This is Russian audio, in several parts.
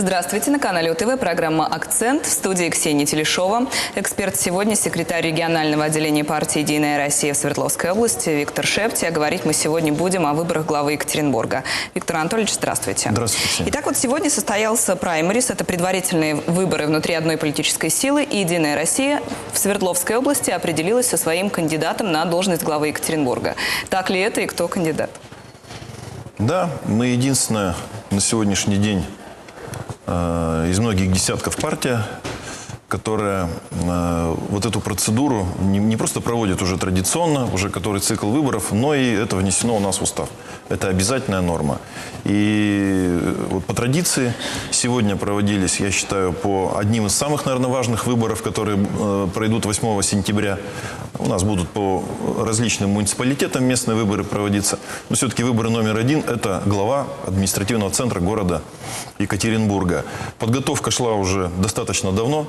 Здравствуйте, на канале УТВ программа «Акцент» в студии Ксения Телешова. Эксперт сегодня секретарь регионального отделения партии «Единая Россия» в Свердловской области Виктор Шепти. А говорить мы сегодня будем о выборах главы Екатеринбурга. Виктор Анатольевич, здравствуйте. Здравствуйте. Итак, вот сегодня состоялся праймерис. Это предварительные выборы внутри одной политической силы. И «Единая Россия» в Свердловской области определилась со своим кандидатом на должность главы Екатеринбурга. Так ли это и кто кандидат? Да, мы единственная на сегодняшний день э, из многих десятков партия, которая э, вот эту процедуру не, просто проводит уже традиционно, уже который цикл выборов, но и это внесено у нас в устав. Это обязательная норма. И э, вот по традиции сегодня проводились, я считаю, по одним из самых, наверное, важных выборов, которые пройдут 8 сентября. У нас будут по различным муниципалитетам местные выборы проводиться. Но все-таки выбор номер один – это глава административного центра города Екатеринбурга. Подготовка шла уже достаточно давно.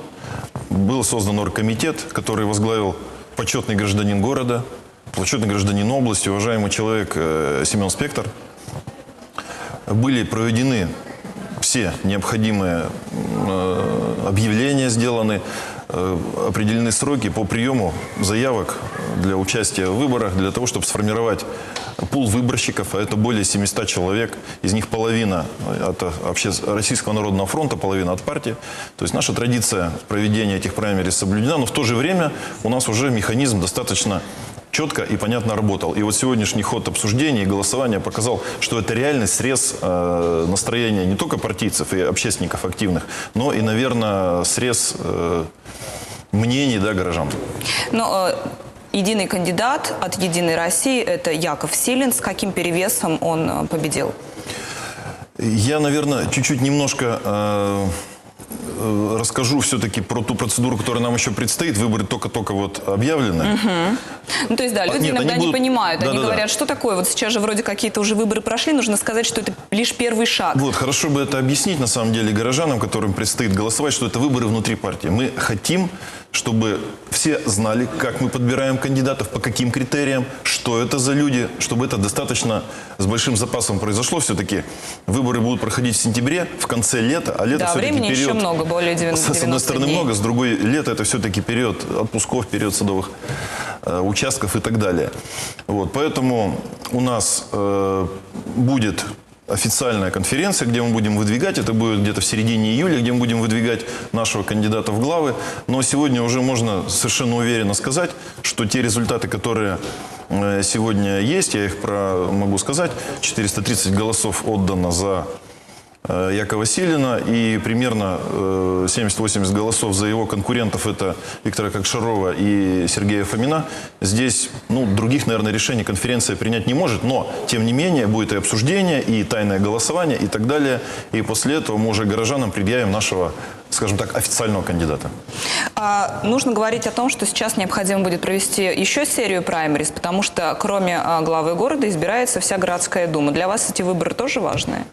Был создан оргкомитет, который возглавил почетный гражданин города, почетный гражданин области, уважаемый человек э, Семен Спектр. Были проведены все необходимые э, объявления сделаны, определены сроки по приему заявок для участия в выборах, для того, чтобы сформировать пул выборщиков, а это более 700 человек, из них половина от вообще Российского народного фронта, половина от партии. То есть наша традиция проведения этих праймерис соблюдена, но в то же время у нас уже механизм достаточно четко и понятно работал. И вот сегодняшний ход обсуждений и голосования показал, что это реальный срез э, настроения не только партийцев и общественников активных, но и, наверное, срез э, мнений да, горожан. Но э, единый кандидат от «Единой России» – это Яков Силин. С каким перевесом он э, победил? Я, наверное, чуть-чуть немножко э, расскажу все-таки про ту процедуру, которая нам еще предстоит. Выборы только-только вот объявлены. Ну, то есть, да, люди А, нет, иногда они не будут- понимают. Они Да-да-да. говорят, что такое? Вот сейчас же вроде какие-то уже выборы прошли, нужно сказать, что это лишь первый шаг. Вот, хорошо бы это объяснить, на самом деле, горожанам, которым предстоит голосовать, что это выборы внутри партии. Мы хотим, чтобы все знали, как мы подбираем кандидатов, по каким критериям, что это за люди, чтобы это достаточно с большим запасом произошло. Все-таки выборы будут проходить в сентябре, в конце лета, а лето Да, все-таки времени период... еще много, более 90 С одной стороны дней. много, с другой лето это все-таки период отпусков, период садовых э, участков и так далее. Вот, поэтому у нас э, будет официальная конференция, где мы будем выдвигать, это будет где-то в середине июля, где мы будем выдвигать нашего кандидата в главы. Но сегодня уже можно совершенно уверенно сказать, что те результаты, которые э, сегодня есть, я их про, могу сказать, 430 голосов отдано за Якова Силина и примерно э, 70-80 голосов за его конкурентов это Виктора Кокшарова и Сергея Фомина. Здесь ну, других, наверное, решений конференция принять не может, но тем не менее будет и обсуждение, и тайное голосование и так далее. И после этого мы уже горожанам предъявим нашего, скажем так, официального кандидата. А, нужно говорить о том, что сейчас необходимо будет провести еще серию праймерис, потому что кроме а, главы города избирается вся городская дума. Для вас эти выборы тоже важные?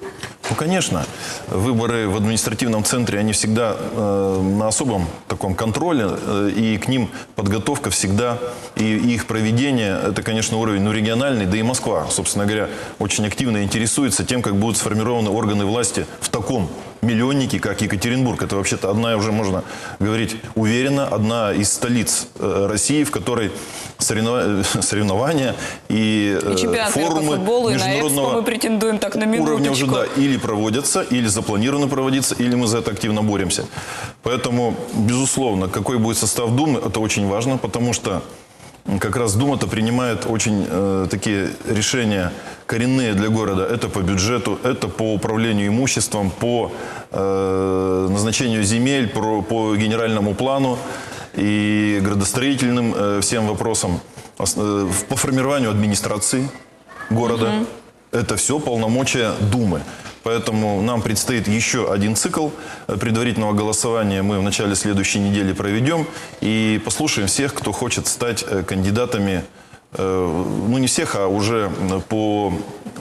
Ну, конечно. Выборы в административном центре, они всегда э, на особом таком контроле, э, и к ним подготовка всегда, и, и их проведение, это, конечно, уровень ну, региональный, да и Москва, собственно говоря, очень активно интересуется тем, как будут сформированы органы власти в таком миллионнике, как Екатеринбург. Это вообще-то одна, уже можно говорить уверенно, одна из столиц э, России, в которой соревнова- соревнования и, э, И чемпионат мира по форумы футболу, и на международного мы претендуем так на уровня уже, да, или проводятся, или запланированы проводиться, или мы за это активно боремся. Поэтому, безусловно, какой будет состав Думы, это очень важно, потому что как раз Дума-то принимает очень э, такие решения коренные для города. Это по бюджету, это по управлению имуществом, по э, назначению земель, про- по генеральному плану и градостроительным э, всем вопросам, Ос- э, по формированию администрации города. Это все полномочия Думы. Поэтому нам предстоит еще один цикл предварительного голосования. Мы в начале следующей недели проведем и послушаем всех, кто хочет стать э, кандидатами, э, ну не всех, а уже по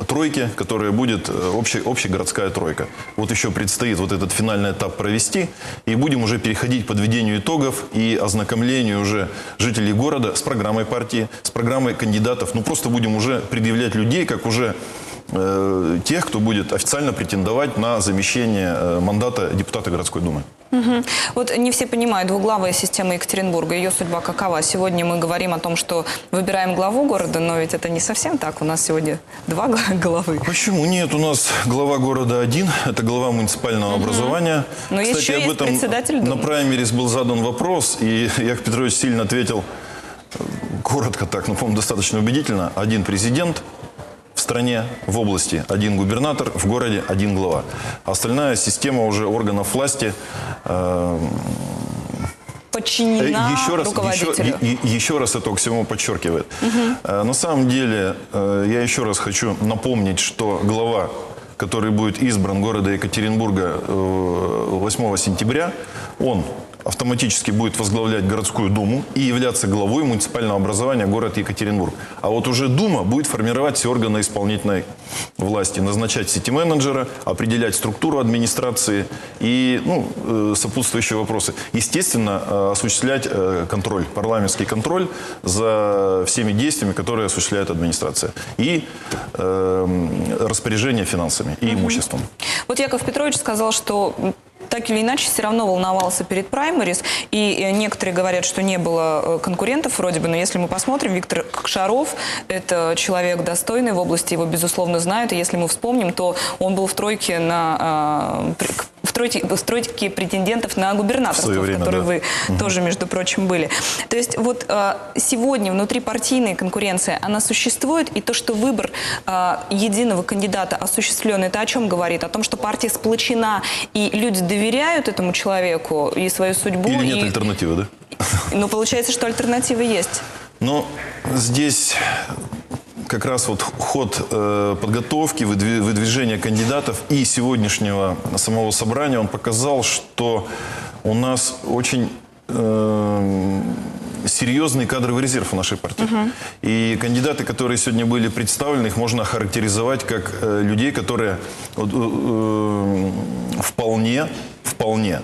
тройке, которая будет э, общая, общегородская тройка. Вот еще предстоит вот этот финальный этап провести, и будем уже переходить к подведению итогов и ознакомлению уже жителей города с программой партии, с программой кандидатов. Ну просто будем уже предъявлять людей, как уже э, тех, кто будет официально претендовать на замещение э, мандата депутата городской думы. Мгм. Вот не все понимают, двуглавая система Екатеринбурга, ее судьба какова? Сегодня мы говорим о том, что выбираем главу города, но ведь это не совсем так. У нас сегодня два гла- главы. Почему нет? У нас глава города один, это глава муниципального образования. Но еще есть председатель на Думы. праймерис был задан вопрос, и Яков Петрович сильно ответил, э, коротко так, но, по-моему, достаточно убедительно. Один президент стране, в области, один губернатор, в городе один глава. Остальная система уже органов власти э, Подчинена еще раз, руководителю. Еще, еще раз это Оксимо подчеркивает. Э, На самом деле, э, я еще раз хочу напомнить, что глава, который будет избран города Екатеринбурга э, 8 сентября, он автоматически будет возглавлять городскую думу и являться главой муниципального образования города Екатеринбург. А вот уже дума будет формировать все органы исполнительной власти, назначать сети-менеджера, определять структуру администрации и ну, э, сопутствующие вопросы. Естественно, э, осуществлять э, контроль, парламентский контроль за всеми действиями, которые осуществляет администрация. И э, распоряжение финансами и имуществом. Вот Яков Петрович сказал, что так или иначе все равно волновался перед праймерис, и э, некоторые говорят, что не было э, конкурентов вроде бы, но если мы посмотрим, Виктор Кокшаров – это человек достойный в области, его безусловно знают, и если мы вспомним, то он был в тройке на... э, к- в тройке, в тройке претендентов на губернаторство, В в время, которой да. вы тоже, между прочим, были. То есть вот э, сегодня внутрипартийная конкуренция, она существует, и то, что выбор э, единого кандидата осуществлен, это о чем говорит? О том, что партия сплочена, и люди доверяют этому человеку и свою судьбу. Или нет и- альтернативы, да? Ну, получается, что альтернатива есть. Но здесь как раз вот ход э, подготовки, выдви- выдвижения кандидатов и сегодняшнего самого собрания, он показал, что у нас очень э, серьезный кадровый резерв у нашей партии. И кандидаты, которые сегодня были представлены, их можно охарактеризовать как э, людей, которые э, э, вполне, вполне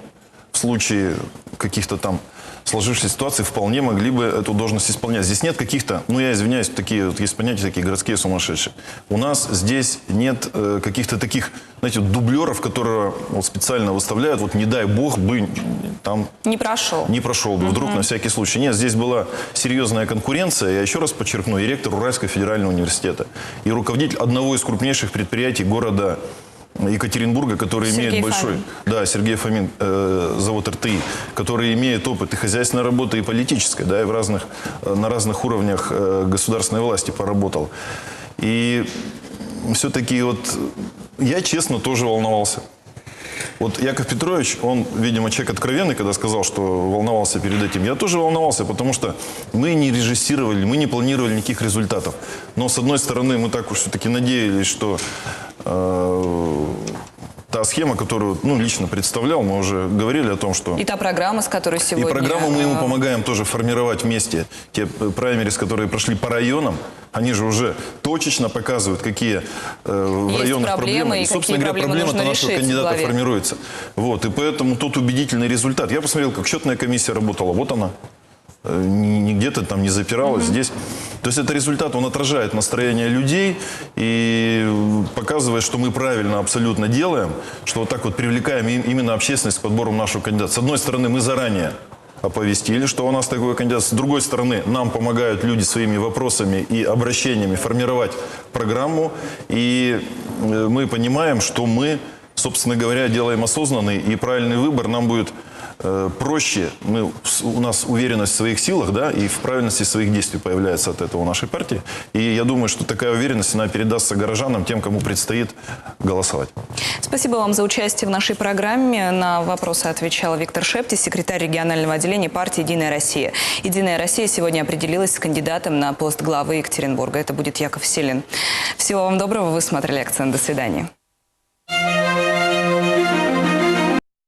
в случае каких-то там сложившейся ситуации вполне могли бы эту должность исполнять. Здесь нет каких-то, ну я извиняюсь, такие вот есть понятия такие городские сумасшедшие. У нас здесь нет э, каких-то таких, знаете, дублеров, которые вот специально выставляют, вот не дай бог бы там Не прошел. не прошел бы вдруг на всякий случай. Нет, здесь была серьезная конкуренция. Я еще раз подчеркну, и ректор Уральского федерального университета, и руководитель одного из крупнейших предприятий города Екатеринбурга, который Сергей имеет большой... Фомин. Да, Сергей Фомин, э, завод РТИ, который имеет опыт и хозяйственной работы, и политической, да, и в разных, э, на разных уровнях э, государственной власти поработал. И все-таки вот я, честно, тоже волновался. Вот Яков Петрович, он, видимо, человек откровенный, когда сказал, что волновался перед этим. Я тоже волновался, потому что мы не режиссировали, мы не планировали никаких результатов. Но, с одной стороны, мы так уж все-таки надеялись, что э, та схема, которую ну, лично представлял, мы уже говорили о том, что... И та программа, с которой сегодня... И программу мы ему э, помогаем тоже формировать вместе. Те э, праймерис, которые прошли по районам, они же уже точечно показывают, какие э, в Есть районах проблемы и И, собственно говоря, проблемы проблема нужно нашего решить кандидата формируется. Вот, и поэтому тот убедительный результат. Я посмотрел, как счетная комиссия работала. Вот она. Э, ни- ни где-то там не запиралась, здесь. То есть это результат, он отражает настроение людей и показывает, что мы правильно абсолютно делаем, что вот так вот привлекаем им- именно общественность к подбору нашего кандидата. С одной стороны, мы заранее оповестили, что у нас такой кандидат. С другой стороны, нам помогают люди своими вопросами и обращениями формировать программу. И э, мы понимаем, что мы, собственно говоря, делаем осознанный и правильный выбор. Нам будет э, проще, мы, у нас уверенность в своих силах, да, и в правильности своих действий появляется от этого у нашей партии. И я думаю, что такая уверенность, она передастся горожанам, тем, кому предстоит голосовать. Спасибо вам за участие в нашей программе. На вопросы отвечал Виктор Шепти, секретарь регионального отделения партии «Единая Россия». «Единая Россия» сегодня определилась с кандидатом на пост главы Екатеринбурга. Это будет Яков Селин. Всего вам доброго. Вы смотрели «Акцент». До свидания.